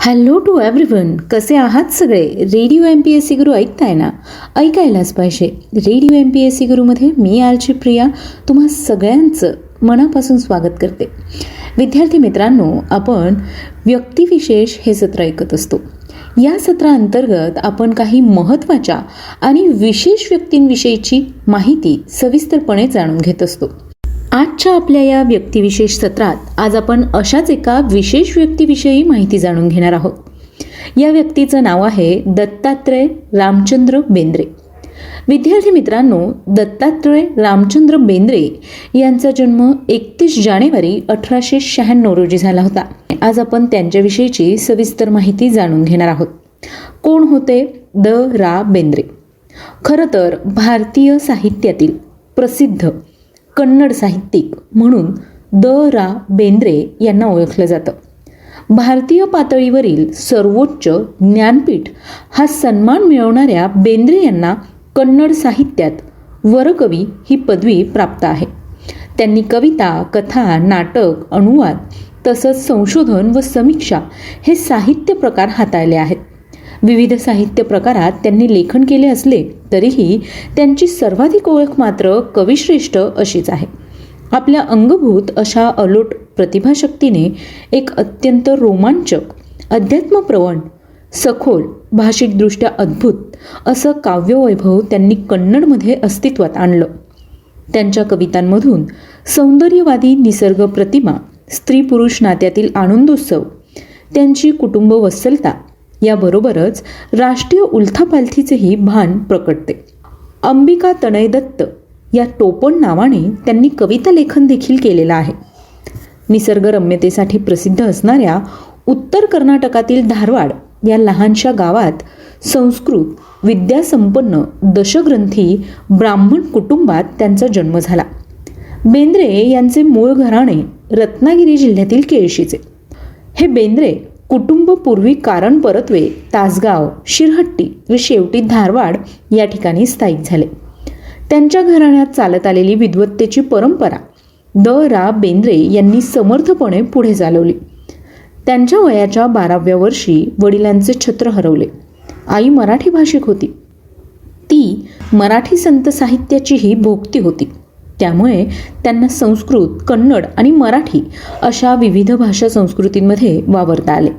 Hello to everyone कसे आहात सगळे? Radio M P S C Guru ऐकताय ना? ऐकायलाच पाहिजे. Radio M P S C गुरुमध्ये मी आलची प्रिया. तुम्हा सगळ्यांचं मनापासून स्वागत करते. विद्यार्थी मित्रांनो आपण व्यक्तिविशेष हे सत्र ऐकत असतो. या सत्राअंतर्गत आपण काही महत्त्वाच्या आणि विशेष व्यक्तींविषयीची माहिती सविस्तरपणे जाणून घेत असतो. आजच्या आपल्या या व्यक्तिविशेष सत्रात आज आपण अशाच एका विशेष व्यक्तीविषयी माहिती जाणून घेणार आहोत. या व्यक्तीचं नाव आहे दत्तात्रय रामचंद्र बेंद्रे. विद्यार्थी मित्रांनो दत्तात्रय रामचंद्र बेंद्रे यांचा जन्म एकतीस जानेवारी अठराशे शहाण्णव रोजी झाला होता. आज आपण त्यांच्याविषयीची सविस्तर माहिती जाणून घेणार आहोत. कोण होते द. रा. बेंद्रे? खरं तर भारतीय साहित्यातील प्रसिद्ध कन्नड साहित्यिक म्हणून द. रा. बेंद्रे यांना ओळखलं जातं. भारतीय पातळीवरील सर्वोच्च ज्ञानपीठ हा सन्मान मिळवणाऱ्या बेंद्रे यांना कन्नड साहित्यात वरकवी ही पदवी प्राप्त आहे. त्यांनी कविता कथा नाटक अनुवाद तसंच संशोधन व समीक्षा हे साहित्य प्रकार हाताळले आहेत. विविध साहित्य प्रकारात त्यांनी लेखन केले असले तरीही त्यांची सर्वाधिक ओळख मात्र कविश्रेष्ठ अशीच आहे. आपल्या अंगभूत अशा अलोट प्रतिभाशक्तीने एक अत्यंत रोमांचक अध्यात्मप्रवण सखोल भाषिकदृष्ट्या अद्भुत असं काव्यवैभव त्यांनी कन्नडमध्ये अस्तित्वात आणलं. त्यांच्या कवितांमधून सौंदर्यवादी निसर्ग प्रतिमा स्त्री पुरुष नात्यातील आनंदोत्सव त्यांची कुटुंब वत्सलता याबरोबरच राष्ट्रीय उलथापालथीचेही भान प्रकटते. अंबिका तणयदत्त या टोपण नावाने त्यांनी कविता लेखन देखील केलेलं आहे. निसर्गरम्यतेसाठी प्रसिद्ध असणाऱ्या उत्तर कर्नाटकातील धारवाड या लहानशा गावात संस्कृत विद्यासंपन्न दशग्रंथी ब्राह्मण कुटुंबात त्यांचा जन्म झाला. बेंद्रे यांचे मूळ घराणे रत्नागिरी जिल्ह्यातील केळशीचे. हे बेंद्रे कुटुंब पूर्वी कारण परतवे तासगाव शिरहट्टी व शेवटी धारवाड या ठिकाणी स्थायिक झाले. त्यांच्या घराण्यात चालत आलेली विद्वत्तेची परंपरा द. रा. बेंद्रे यांनी समर्थपणे पुढे चालवली. त्यांच्या वयाच्या बाराव्या वर्षी वडिलांचे छत्र हरवले. आई मराठी भाषिक होती. ती मराठी संत साहित्याचीही भोगती होती. त्यामुळे त्यांना संस्कृत कन्नड आणि मराठी अशा विविध भाषा संस्कृतींमध्ये वावरता आले.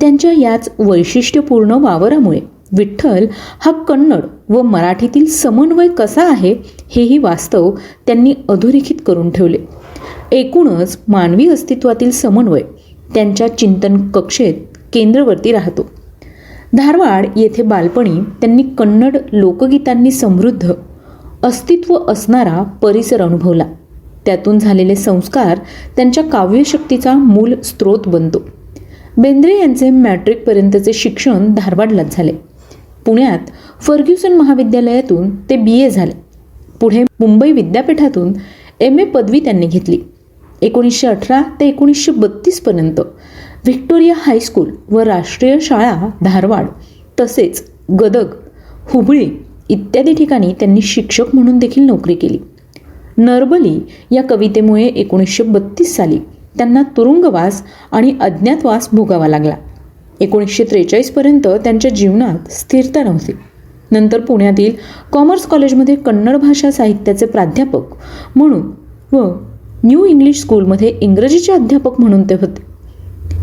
त्यांच्या याच वैशिष्ट्यपूर्ण वावरामुळे विठ्ठल हा कन्नड व मराठीतील समन्वय कसा आहे हेही वास्तव त्यांनी अधोरेखित करून ठेवले. एकूणच मानवी अस्तित्वातील समन्वय त्यांच्या चिंतन कक्षेत केंद्रवर्ती राहतो. धारवाड येथे बालपणी त्यांनी कन्नड लोकगीतांनी समृद्ध अस्तित्व असणारा परिसर अनुभवला. त्यातून झालेले संस्कार त्यांच्या काव्यशक्तीचा मूल स्रोत बनतो. बेंद्रे यांचे मॅट्रिकपर्यंतचे शिक्षण धारवाडलाच झाले. पुण्यात फर्ग्युसन महाविद्यालयातून ते बी ए झाले. पुढे मुंबई विद्यापीठातून एम ए पदवी त्यांनी घेतली. एकोणीसशे अठरा ते एकोणीसशे बत्तीसपर्यंत व्हिक्टोरिया हायस्कूल व राष्ट्रीय शाळा धारवाड तसेच गदग हुबळी इत्यादी ठिकाणी त्यांनी शिक्षक म्हणून देखील नोकरी केली. नरबली या कवितेमुळे एकोणीसशे बत्तीस साली त्यांना तुरुंगवास आणि अज्ञातवास भोगावा लागला. एकोणीसशे त्रेचाळीसपर्यंत त्यांच्या जीवनात स्थिरता नव्हती. नंतर पुण्यातील कॉमर्स कॉलेजमध्ये कन्नड भाषा साहित्याचे प्राध्यापक म्हणून व न्यू इंग्लिश स्कूलमध्ये इंग्रजीचे अध्यापक म्हणून ते होते.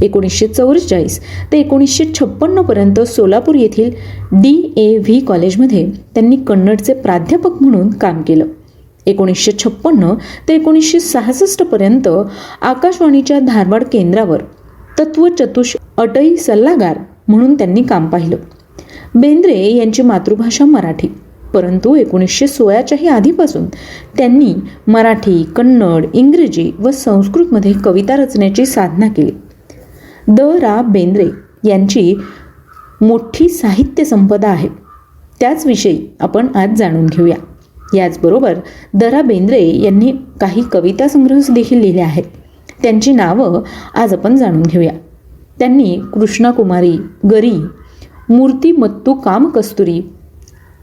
एकोणीसशे चौवेचाळीस ते एकोणीसशे छप्पन्नपर्यंत सोलापूर येथील डी ए व्ही कॉलेजमध्ये त्यांनी कन्नडचे प्राध्यापक म्हणून काम केलं. एकोणीसशे छप्पन्न ते एकोणीसशे सहासष्टपर्यंत आकाशवाणीच्या धारवाड केंद्रावर तत्वचतुष अटई सल्लागार म्हणून त्यांनी काम पाहिलं. बेंद्रे यांची मातृभाषा मराठी परंतु एकोणीसशे सोळाच्याही आधीपासून त्यांनी मराठी कन्नड इंग्रजी व संस्कृतमध्ये कविता रचण्याची साधना केली. द रा बेंद्रे यांची मोठी साहित्य संपदा आहे. त्याचविषयी आपण आज जाणून घेऊया. याचबरोबर दरा बेंद्रे यांनी काही कविता संग्रह देखील लिहिले आहेत. त्यांची नावं आज आपण जाणून घेऊया. त्यांनी कृष्णाकुमारी गरी मूर्ती मत्तू काम कस्तुरी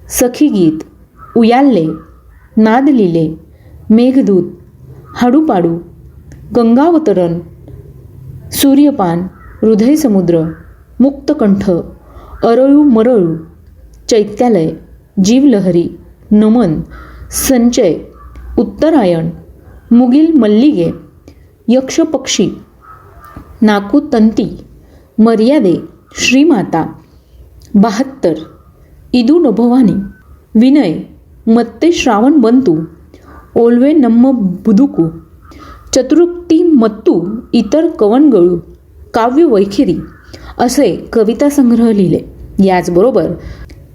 सखीगीत उयाल्ले नाद लिले मेघदूत हाडूपाडू गंगावतरण सूर्यपान हृदय समुद्र मुक्तकंठ अरळू मरळू चैत्यालय जीवलहरी नमन संचय उत्तरायण मुगिल मल्लिगे यक्षपक्षी नाकुतंती मर्यादे श्रीमाता बहात्तर इदू नभवानी विनय मत्ते श्रावण बंतू ओल्वे नम्म बुदुकू चतुर्थी मत्तू इतर कवनगळू काव्य वैखिरी असे कविता संग्रह लिहिले. याचबरोबर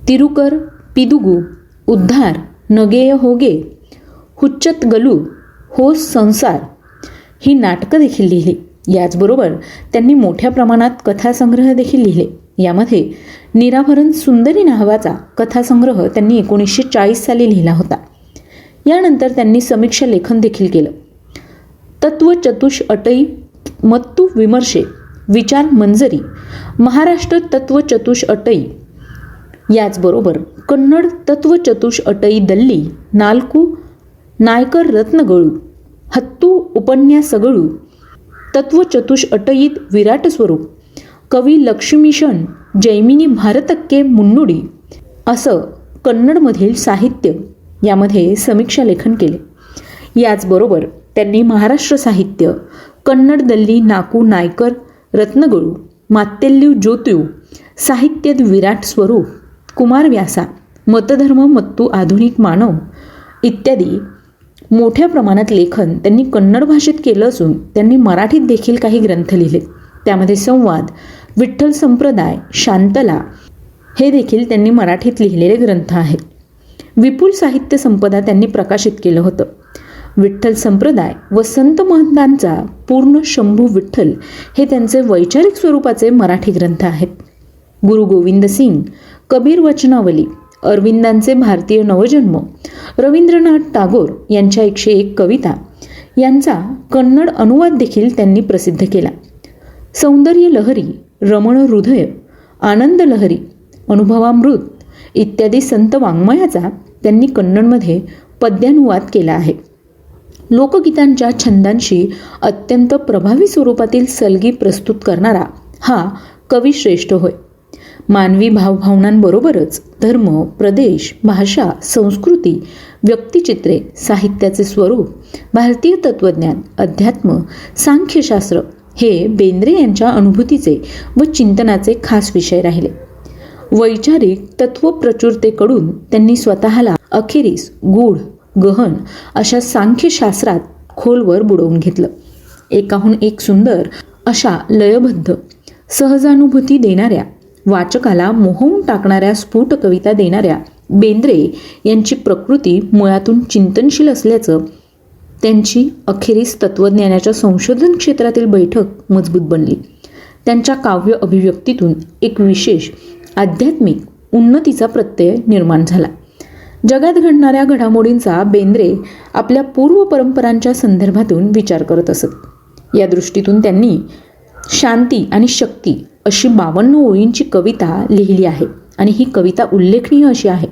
तिरुकर पिदुगू उद्धार नगेय होगे हुच्चत गलू हो संसार ही नाटकं देखील लिहिली. याचबरोबर त्यांनी मोठ्या प्रमाणात कथासंग्रह देखील लिहिले. यामध्ये निराभरण सुंदरी नावाचा कथासंग्रह त्यांनी एकोणीसशे चाळीस साली लिहिला होता. यानंतर त्यांनी समीक्षा लेखन देखील केलं. तत्व चतुष अटई मत्तू विमर्शे विचार मंजरी महाराष्ट्र तत्व चतुष अटई. याचबरोबर कन्नड तत्व चतुष अटई दल्ली नाल्कू नायकर रत्नगळू हत्तू उपन्यासगळू तत्व चतुष अटईत विराट स्वरूप कवी लक्ष्मीशन जैमिनी भारतक्के मुन्नुडी असं कन्नडमधील साहित्य यामध्ये समीक्षा लेखन केले. याचबरोबर त्यांनी महाराष्ट्र साहित्य कन्नड दल्ली नाकू नायकर रत्नगळू मात्तेल्यू ज्योत्यू साहित्यात विराट स्वरूप कुमार व्यासा मतधर्म मत्तू आधुनिक मानव इत्यादी मोठ्या प्रमाणात लेखन त्यांनी कन्नड भाषेत केलं असून त्यांनी मराठीत देखील काही ग्रंथ लिहिले. त्यामध्ये संवाद विठ्ठल संप्रदाय शांतला हे देखील त्यांनी मराठीत लिहिलेले ग्रंथ आहेत. विपुल साहित्य संपदा त्यांनी प्रकाशित केलं होतं. विठ्ठल संप्रदाय व संत महंतांचा पूर्ण शंभू विठ्ठल हे त्यांचे वैचारिक स्वरूपाचे मराठी ग्रंथ आहेत. गुरु गोविंद सिंग कबीर वचनावली अरविंदांचे भारतीय नवजन्म रवींद्रनाथ टागोर यांच्या एकशे एक कविता यांचा कन्नड अनुवाद देखील त्यांनी प्रसिद्ध केला. सौंदर्य लहरी रमण हृदय आनंद लहरी अनुभवामृत इत्यादी संत वाङ्मयाचा त्यांनी कन्नडमध्ये पद्यानुवाद केला आहे. लोकगीतांच्या छंदांशी अत्यंत प्रभावी स्वरूपातील सलगी प्रस्तुत करणारा हा कवी श्रेष्ठ होय. मानवी भावभावनांबरोबरच धर्म प्रदेश भाषा संस्कृती व्यक्तिचित्रे साहित्याचे स्वरूप भारतीय तत्त्वज्ञान अध्यात्म सांख्यशास्त्र हे बेंद्रे यांच्या अनुभूतीचे व चिंतनाचे खास विषय राहिले. वैचारिक तत्वप्रचुरतेकडून त्यांनी स्वतःला अखेरीस गूढ गहन अशा सांख्यशास्त्रात खोलवर बुडवून घेतलं. एकाहून एक सुंदर अशा लयबद्ध सहजानुभूती देणाऱ्या वाचकाला मोहून टाकणाऱ्या स्फुट कविता देणाऱ्या बेंद्रे यांची प्रकृती मुळातून चिंतनशील असल्याचं त्यांची अखेरीस तत्त्वज्ञानाच्या संशोधन क्षेत्रातील बैठक मजबूत बनली. त्यांच्या काव्य अभिव्यक्तीतून एक विशेष आध्यात्मिक उन्नतीचा प्रत्यय निर्माण झाला. जगात घडणाऱ्या घडामोडींचा बेंद्रे आपल्या पूर्व परंपरांच्या संदर्भातून विचार करत असत. या दृष्टीतून त्यांनी शांती आणि शक्ती अशी बावन्न ओळींची कविता लिहिली आहे आणि ही कविता उल्लेखनीय अशी आहे.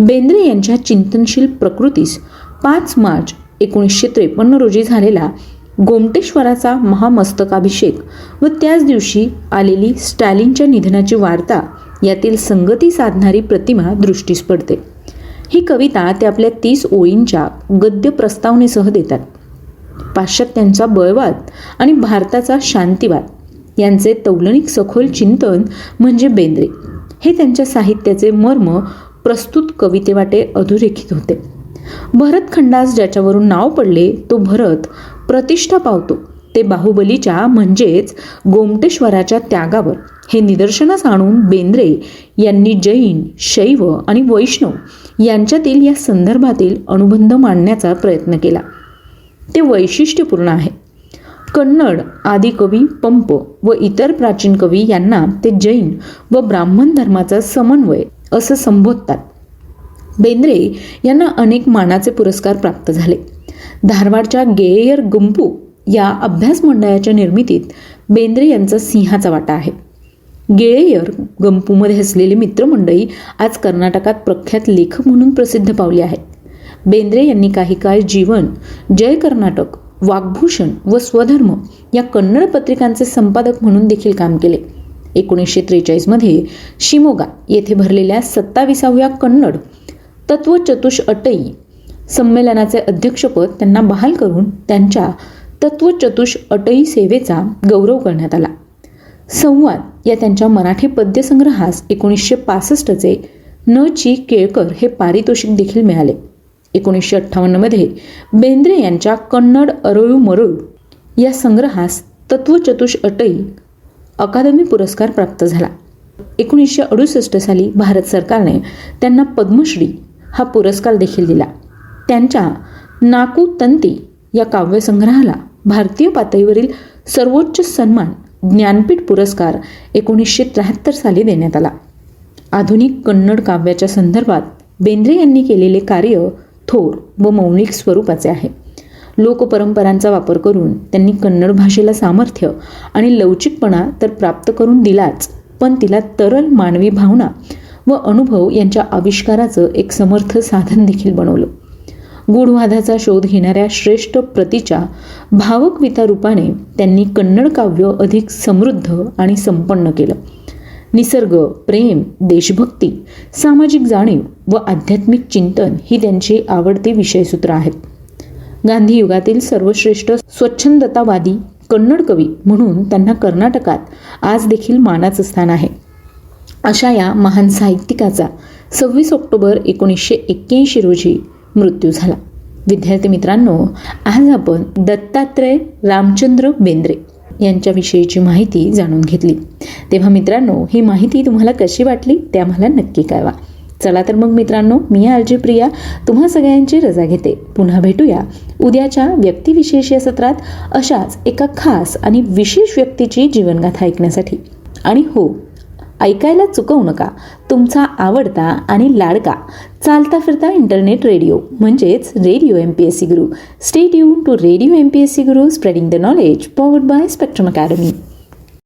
बेंद्रे यांच्या चिंतनशील प्रकृतीस पाच मार्च एकोणीसशे त्रेपन्न रोजी झालेला गोमटेश्वराचा महामस्तकाभिषेक व त्याच दिवशी आलेली स्टॅलिनच्या निधनाची वार्ता यातील संगती साधणारी प्रतिमा दृष्टीस पडते. ही कविता ते आपल्या तीस ओळींच्या गद्य प्रस्तावनेसह देतात. पाश्चात्यांचा बळवाद आणि भारताचा शांतिवाद यांचे तौलनिक सखोल चिंतन म्हणजे बेंद्रे. हे त्यांच्या साहित्याचे मर्म प्रस्तुत कवितेवाटे अधोरेखित होते. भरतखंडास ज्याच्यावरून नाव पडले तो भरत प्रतिष्ठा पावतो. ते बाहुबलीच्या म्हणजेच गोमटेश्वराच्या त्यागावर. हे निदर्शनास आणून बेंद्रे यांनी जैन शैव आणि वैष्णव यांच्यातील या संदर्भातील अनुबंध मांडण्याचा प्रयत्न केला. ते वैशिष्ट्यपूर्ण आहे. कन्नड आदी कवी पंप व इतर प्राचीन कवी यांना ते जैन व ब्राह्मण धर्माचा समन्वय असं संबोधतात. बेंद्रे यांना अनेक मानाचे पुरस्कार प्राप्त झाले. धारवाडच्या गेयर गुंपू या अभ्यास मंडळाच्या निर्मितीत बेंद्रे यांचा सिंहाचा वाटा आहे. गेळेयर गंपूमध्ये असलेली मित्रमंडळी आज कर्नाटकात प्रख्यात लेखक म्हणून प्रसिद्ध पावली आहेत. बेंद्रे यांनी काही काळ जीवन जय कर्नाटक वाग्भूषण व स्वधर्म या कन्नड पत्रिकांचे संपादक म्हणून देखील काम केले. एकोणीसशे त्रेचाळीसमध्ये शिमोगा येथे भरलेल्या सत्ताविसाव्या कन्नड तत्वचतुष अटई संमेलनाचे अध्यक्षपद त्यांना बहाल करून त्यांच्या तत्वचतुष अटई सेवेचा गौरव करण्यात आला. संवाद या त्यांच्या मराठी पद्यसंग्रहास एकोणीसशे पासष्टचे न ची केळकर हे पारितोषिक देखील मिळाले. एकोणीसशे अठ्ठावन्नमध्ये बेंद्रे यांच्या कन्नड अरळू मरळू या संग्रहास तत्वचतुष अटई अकादमी पुरस्कार प्राप्त झाला. एकोणीसशे अडुसष्ट साली भारत सरकारने त्यांना पद्मश्री हा पुरस्कार देखील दिला. त्यांच्या नाकू तंती या काव्यसंग्रहाला भारतीय पातळीवरील सर्वोच्च सन्मान ज्ञानपीठ पुरस्कार एकोणीसशे त्र्याहत्तर साली देण्यात आला. आधुनिक कन्नड काव्याच्या संदर्भात बेंद्रे यांनी केलेले कार्य थोर व मौलिक स्वरूपाचे आहे. लोकपरंपरांचा वापर करून त्यांनी कन्नड भाषेला सामर्थ्य आणि लवचिकपणा तर प्राप्त करून दिलाच पण तिला तरल मानवी भावना व अनुभव यांच्या आविष्काराचं एक समर्थ साधन देखील बनवलं. गूढवादाचा शोध घेणाऱ्या श्रेष्ठ प्रतीच्या भावकविता रूपाने त्यांनी कन्नड काव्य अधिक समृद्ध आणि संपन्न केलं. निसर्ग प्रेम देशभक्ती सामाजिक जाणीव व आध्यात्मिक चिंतन ही त्यांची आवडती विषयसूत्र आहेत. गांधी युगातील सर्वश्रेष्ठ स्वच्छंदतावादी कन्नड कवी म्हणून त्यांना कर्नाटकात आज देखील मानाचं स्थान आहे. अशा या महान साहित्यिकाचा सव्वीस ऑक्टोबर एकोणीसशे एक्क्याऐंशी रोजी मृत्यू झाला. विद्यार्थी मित्रांनो आज आपण दत्तात्रय रामचंद्र बेंद्रे यांच्याविषयीची माहिती जाणून घेतली. तेव्हा मित्रांनो ही माहिती तुम्हाला कशी वाटली ते आम्हाला नक्की कळवा. चला तर मग मित्रांनो मी आलजी प्रिया तुम्हा सगळ्यांची रजा घेते. पुन्हा भेटूया उद्याच्या व्यक्तिविशेष या सत्रात अशाच एका खास आणि विशेष व्यक्तीची जीवनगाथा ऐकण्यासाठी. आणि हो ऐकायला चुकवू नका. तुमचा आवडता आणि लाडका. चालता फिरता इंटरनेट रेडिओ म्हणजेच radio M P S C Guru. Stay you to radio M P S C Guru spreading the knowledge powered by Spectrum Academy